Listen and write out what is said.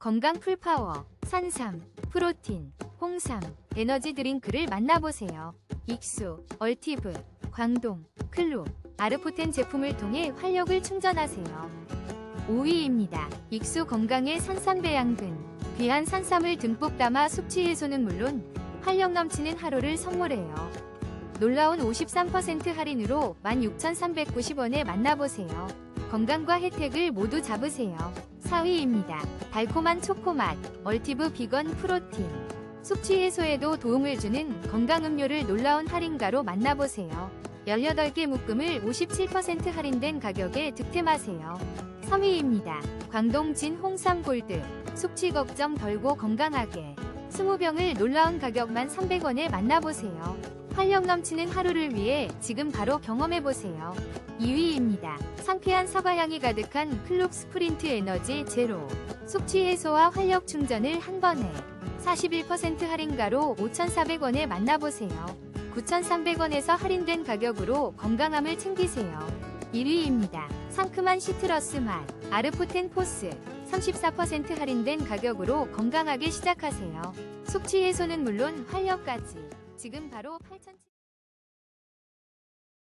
건강 풀파워, 산삼, 프로틴, 홍삼, 에너지 드링크를 만나보세요. 익수, 얼티브, 광동, 클로, 아르포텐 제품을 통해 활력을 충전하세요. 5위입니다. 익수 건강의 산삼 배양근. 귀한 산삼을 듬뿍 담아 숙취 해소는 물론 활력 넘치는 하루를 선물해요. 놀라운 53% 할인으로 16,390원에 만나보세요. 건강과 혜택을 모두 잡으세요. 4위입니다. 달콤한 초코맛, 얼티브 비건 프로틴. 숙취 해소에도 도움을 주는 건강 음료를 놀라운 할인가로 만나보세요. 18개 묶음을 57% 할인된 가격에 득템하세요. 3위입니다. 광동 진 홍삼 골드. 숙취 걱정 덜고 건강하게. 20병을 놀라운 가격만 300원에 만나보세요. 활력 넘치는 하루를 위해 지금 바로 경험해보세요. 2위입니다. 상쾌한 사과향이 가득한 클롭 스프린트 에너지 제로. 숙취 해소와 활력 충전을 한 번에 41% 할인가로 5,400원에 만나보세요. 9,300원에서 할인된 가격으로 건강함을 챙기세요. 1위입니다. 상큼한 시트러스 맛. 아르포텐 포스. 34% 할인된 가격으로 건강하게 시작하세요. 숙취 해소는 물론 활력까지. 지금 바로 8,000...